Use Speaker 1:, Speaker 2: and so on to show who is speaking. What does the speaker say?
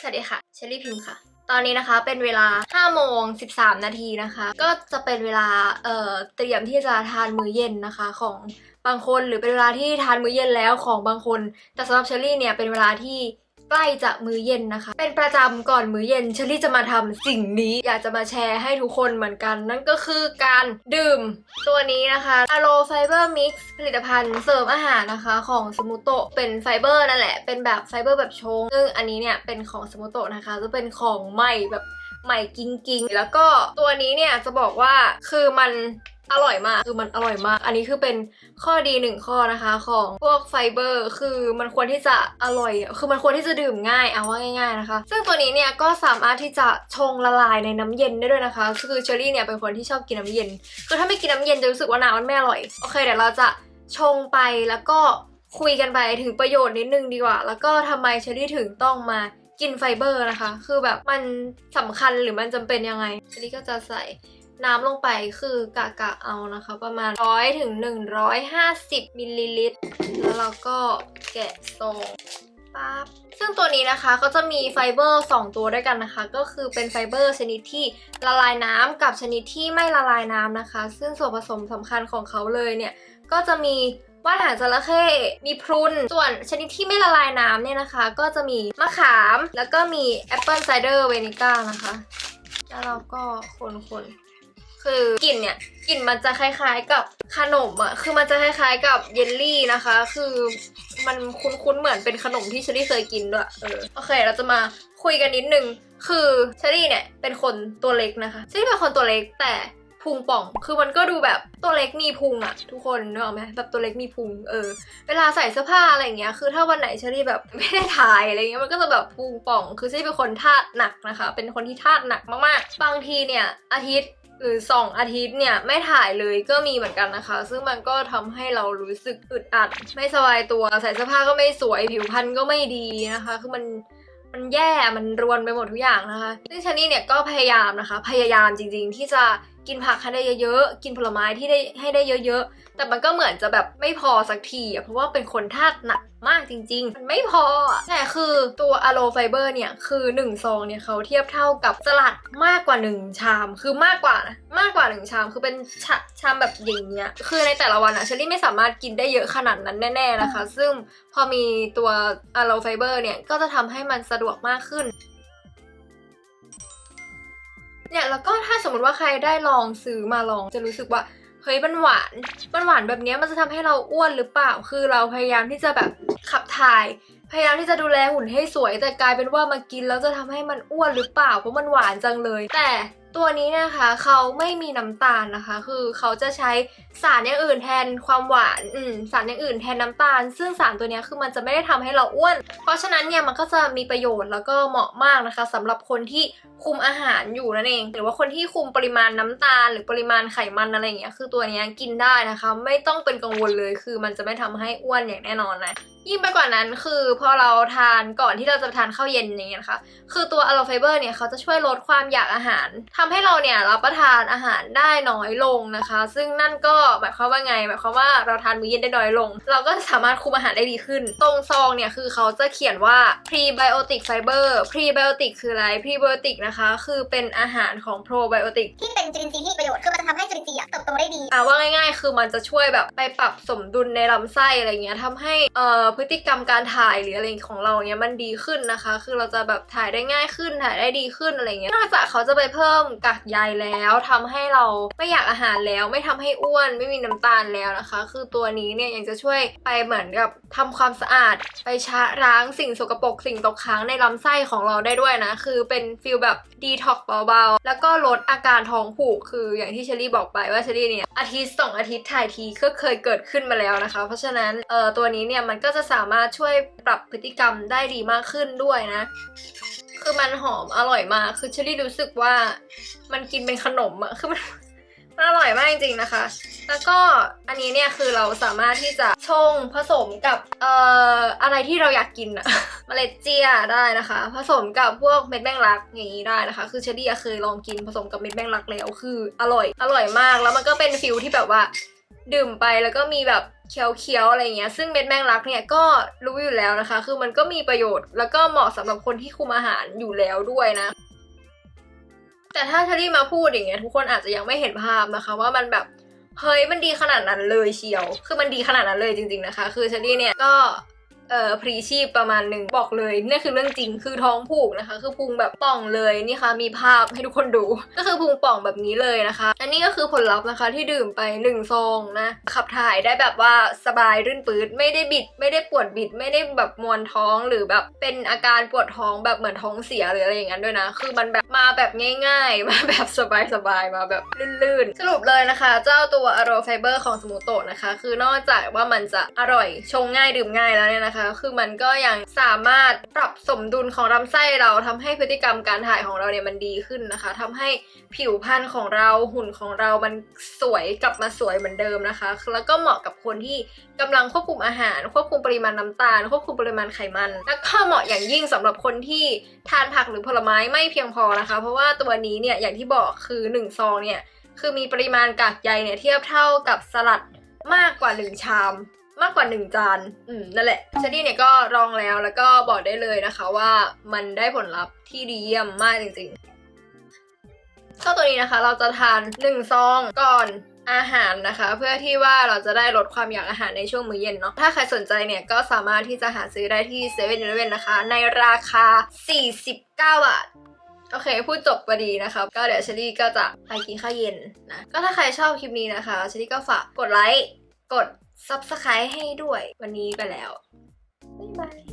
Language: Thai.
Speaker 1: สวัสดีค่ะ เชลลี่พิมพ์ค่ะ ตอนนี้นะคะเป็นเวลา5โมง13 นาทีนะคะ ก็จะเป็นเวลาเอ่อเตรียมที่จะทานมื้อเย็นนะคะของบางคนหรือเป็นเวลาที่ทานมื้อเย็นแล้วของบางคน แต่สำหรับเชลลี่เนี่ยเป็นเวลาที่ ใกล้จะมื้อเย็นนะคะ เป็นประจำก่อนมื้อเย็นเชลลี่จะมาทำสิ่งนี้อยากจะมาแชร์ให้ทุกคนเหมือนกัน นั่นก็คือการดื่มตัวนี้นะคะ Alo Fiber Mix ผลิตภัณฑ์เสริมอาหารนะคะ ของสมุโตะเป็นไฟเบอร์นั่นแหละเป็นแบบไฟเบอร์แบบชง ซึ่งอันนี้เนี่ยเป็นของสมุโตะนะคะจะเป็นของใหม่แบบใหม่กิ้งกิงๆแล้วก็ตัวนี้เนี่ยจะบอกว่าคือมัน อร่อยมาก คือมันอร่อยมาก อันนี้คือเป็นข้อดีหนึ่งข้อนะคะของพวกไฟเบอร์ คือมันควรที่จะอร่อย คือมันควรที่จะดื่มง่าย เอาว่าง่าย ๆนะคะ ซึ่งตัวนี้เนี่ยก็สามารถที่จะชงละลายในน้ำเย็นได้ด้วยนะคะ คือเชอรี่เนี่ยเป็นคนที่ชอบกินน้ำเย็น คือถ้าไม่กินน้ำเย็นจะรู้สึกว่าน้ำมันไม่อร่อย โอเคเดี๋ยวเราจะชงไปแล้วก็คุยกันไปถึงประโยชน์นิดนึงดีกว่า แล้วก็ทำไมเชอรี่ถึงต้องมากินไฟเบอร์นะคะ คือแบบมันสำคัญหรือมันจำเป็นยังไงเชอรี่ก็จะใส่ น้ำลงไปคือกะกะเอานะคะ ประมาณ 100ถึง150มิลลิลิตร แล้วเราก็แกะซองปั๊บซึ่งตัวนี้นะคะก็จะมีไฟเบอร์ 2 ตัวด้วยกันนะคะ ก็คือเป็นไฟเบอร์ชนิดที่ละลายน้ำกับชนิดที่ไม่ละลายน้ำนะคะ ซึ่งส่วนผสมสำคัญของเขาเลยเนี่ย ก็จะมีว่านหางจระเข้มีพรุน ส่วนชนิดที่ไม่ละลายน้ำเนี่ยนะคะ ก็จะมีมะขาม แล้วก็มีแอปเปิลไซเดอร์เวนิก้านะคะ แล้วเราก็คนๆ คือกลิ่นเนี่ยกลิ่นมันจะคล้าย ๆ กับขนมอะคือมันจะคล้าย ๆ กับเยลลี่นะคะ คือมันคุ้นๆเหมือนเป็นขนมที่เชอรี่เคยกินด้วยเออโอเค เราจะมาคุยกันนิดนึงคือเชอรี่เนี่ยเป็นคนตัวเล็กนะคะเชอรี่เป็นคนตัวเล็กแต่พุงป่อง คือมันก็ดูแบบตัวเล็กมีพุงอะทุกคนนึกออกไหมแบบตัวเล็กมีพุง เออ เวลาใส่เสื้อผ้าอะไรเงี้ย คือถ้าวันไหนเชอรี่แบบไม่ได้ถ่ายอะไรเงี้ย มันก็จะแบบพุงป่อง คือเชอรี่เป็นคนธาตุหนักนะคะ เป็นคนที่ธาตุหนักมากๆ บางทีเนี่ยอาทิตย์ หรือสองอาทิตย์เนี่ยไม่ถ่ายเลยก็มีเหมือนกันนะคะ ซึ่งมันก็ทำให้เรารู้สึกอึดอัด ไม่สบายตัวใส่เสื้อผ้าก็ไม่สวยผิวพรรณก็ไม่ดีนะคะ คือมันมันแย่มันรวนไปหมดทุกอย่างนะคะซึ่งชันนี่เนี่ยก็พยายามนะคะ พยายามจริงๆที่จะกินผักให้ได้เยอะๆ กินผลไม้ที่ได้ให้ได้เยอะๆ แต่มันก็เหมือนจะแบบไม่พอสักทีอะเพราะว่าเป็นคนธาตุหนักมากจริงๆ มันไม่พออะแต่คือตัวอะโลไฟเบอร์เนี่ย คือ 1 ซองเนี่ยเขาเทียบเท่ากับสลัดมากกว่า 1 ชาม คือมากกว่านะมากกว่า 1 ชาม คือเป็นชชามแบบอย่างเงี้ย คือในแต่ละวันอะเชอรี่ไม่สามารถกินได้เยอะขนาดนั้นแน่ ๆ นะคะ ซึ่งพอมีตัวอะโลไฟเบอร์เนี่ย ก็จะทำให้มันสะดวกมากขึ้น เนี่ยแล้วก็ถ้าสมมติว่าใครได้ลองซื้อมาลองจะรู้สึกว่าเฮ้ยมันหวานมันหวานแบบนี้มันจะทำให้เราอ้วนหรือเปล่า คือเราพยายามที่จะแบบขับถ่าย พยายามที่จะดูแลหุ่นให้สวย แต่กลายเป็นว่ามากินแล้วจะทำให้มันอ้วนหรือเปล่าเพราะมันหวานจังเลย แต่ ตัวนี้นะคะเขาไม่มีน้ำตาลนะคะ คือเขาจะใช้สารอย่างอื่นแทนความหวานอืมสารอย่างอื่นแทนน้ำตาล ซึ่งสารตัวนี้คือมันจะไม่ได้ทำให้เราอ้วน เพราะฉะนั้นเนี่ยมันก็จะมีประโยชน์แล้วก็เหมาะมากนะคะสำหรับคนที่คุมอาหารอยู่นั่นเอง หรือว่าคนที่คุมปริมาณน้ำตาล หรือปริมาณไขมันอะไรอย่างเงี้ยคือตัวนี้กินได้นะคะ ไม่ต้องเป็นกังวลเลยคือมันจะไม่ทำให้อ้วนอย่างแน่นอนนะยิ่งไปกว่านั้นคือพอเราทานก่อนที่เราจะทานข้าวเย็นอย่างเงี้ยนะคะคือตัวอะโลไฟเบอร์เนี่ยเขาจะช่วยลดความอยากอาหารทำให้เราเนี่ยรับประทานอาหารได้น้อยลงนะคะ ซึ่งนั่นก็หมายความว่าไงหมายความว่าเราทานมื้อเย็นได้น้อยลง เราก็สามารถคุมอาหารได้ดีขึ้น ตรงซองเนี่ยคือเขาจะเขียนว่า prebiotic fiber prebiotic คืออะไร prebiotic นะคะ คือเป็นอาหารของ probiotic
Speaker 2: ที่เป็นจุลินทรีย์ที่มีประโยชน์คือมันจะทำให้จุลินทรีย์อะเติบโตได้ดี
Speaker 1: อะว่าง่าย ๆ คือมันจะช่วยแบบไปปรับสมดุลในลำไส้อะไรเงี้ยทำให้เอ่อพฤติกรรมการถ่ายหรืออะไรของเราเนี้ยมันดีขึ้นนะคะ คือเราจะแบบถ่ายได้ง่ายขึ้นถ่ายได้ดีขึ้นอะไรเงี้ยนอกจากเขาจะไปเพิ่มกากใยแล้วทำให้เราไม่อยากอาหารแล้ว ไม่ทำให้อ้วน ไม่มีน้ำตาลแล้วนะคะ คือตัวนี้เนี่ยยังจะช่วยไปเหมือนกับทำความสะอาด ไปชะล้างสิ่งสกปรกสิ่งตกค้างในลำไส้ของเราได้ด้วยนะ คือเป็นฟิลแบบดีท็อกเบาๆ แล้วก็ลดอาการท้องผูก คืออย่างที่เชอรี่บอกไปว่าเชอรี่เนี่ยอาทิตย์สองอาทิตย์ถ่ายทีก็เคยเกิดขึ้นมาแล้วนะคะ เพราะฉะนั้นเอ่อตัวนี้เนี่ยมันก็จะสามารถช่วยปรับพฤติกรรมได้ดีมากขึ้นด้วยนะ คือมันหอมอร่อยมาก คือเชอรี่รู้สึกว่ามันกินเป็นขนมอะคือมันมันอร่อยมากจริงๆนะคะ แล้วก็อันนี้เนี่ยคือเราสามารถที่จะชงผสมกับเอ่ออะไรที่เราอยากกินอะเมล็ดเจียได้นะคะ ผสมกับพวกเม็ดแมงลักอย่างนี้ได้นะคะ คือเชอรี่เคยลองกินผสมกับเม็ดแมงลักแล้วคืออร่อยอร่อยมากแล้วมันก็เป็นฟิลที่แบบว่า ดื่มไปแล้วก็มีแบบ เคี้ยวๆอะไรเงี้ย ซึ่งเม็ดแมงลักเนี่ยก็รู้อยู่แล้วนะคะ คือมันก็มีประโยชน์ แล้วก็เหมาะสำหรับคนที่คุมอาหารอยู่แล้วด้วยนะ แต่ถ้าเชอรี่มาพูดอย่างเงี้ยทุกคนอาจจะยังไม่เห็นภาพนะคะ ว่ามันแบบเฮ้ยมันดีขนาดนั้นเลยเชียว คือมันดีขนาดนั้นเลยจริง ๆนะคะ คือเชอรี่เนี่ยก็ เอ่อพรีชีพประมาณหนึ่งบอกเลยนี่คือเรื่องจริงคือท้องผูกนะคะ คือพุงแบบป่องเลยนี่ค่ะมีภาพให้ทุกคนดู ก็คือพุงป่องแบบนี้เลยนะคะ อันนี้ก็คือผลลัพธ์นะคะที่ดื่มไปหนึ่งซองนะขับถ่ายได้แบบว่าสบายรื่นปื๊ดไม่ได้บิด ไม่ได้ปวดบิด ไม่ได้แบบมวนท้องหรือแบบเป็นอาการปวดท้องแบบเหมือนท้องเสียหรืออะไรอย่างนั้นด้วยนะ คือมันแบบมาแบบง่าย ๆ มาแบบสบายๆมาแบบลื่นๆ สรุปเลยนะคะ เจ้าตัวอโรไฟเบอร์ของสมูโตะนะคะ คือนอกจากว่ามันจะอร่อยชงง่ายดื่มง่ายแล้วเนี่ยนะคะคือมันก็ยังสามารถปรับสมดุลของลำไส้เราทำให้พฤติกรรมการถ่ายของเราเนี่ยมันดีขึ้นนะคะทำให้ผิวพรรณของเราหุ่นของเรามันสวยกลับมาสวยเหมือนเดิมนะคะ แล้วก็เหมาะกับคนที่กำลังควบคุมอาหาร ควบคุมปริมาณน้ำตาล ควบคุมปริมาณไขมัน แล้วก็เหมาะอย่างยิ่งสำหรับคนที่ทานผักหรือผลไม้ไม่เพียงพอนะคะ เพราะว่าตัวนี้เนี่ยอย่างที่บอกคือ1ซองเนี่ยคือมีปริมาณกากใยเนี่ยเทียบเท่ากับสลัดมากกว่า 1 ชาม มากกว่า 1 จาน อืม นั่นแหละเชอรี่เนี่ยก็ลองแล้วแล้วก็บอกได้เลยนะคะว่ามันได้ผลลัพธ์ที่ดีเยี่ยมมากจริงๆก็ตัวนี้นะคะ เราจะทาน 1 ซองก่อนอาหารนะคะ เพื่อที่ว่าเราจะได้ลดความอยากอาหารในช่วงมื้อเย็นเนาะถ้าใครสนใจเนี่ยก็สามารถที่จะหาซื้อได้ที่7 e เ e ่ e อนะคะ ในราคา 49 บาทโอเค พูดจบพอดีนะครับก็เดี๋ยวเชอรี่ก็จะไปกินข้าวเย็นนะ ก็ถ้าใครชอบคลิปนี้นะคะเชอรี่ก็ฝากกดไลค์ กด Subscribe ให้ด้วยวันนี้ไปแล้ว บ๊ายบาย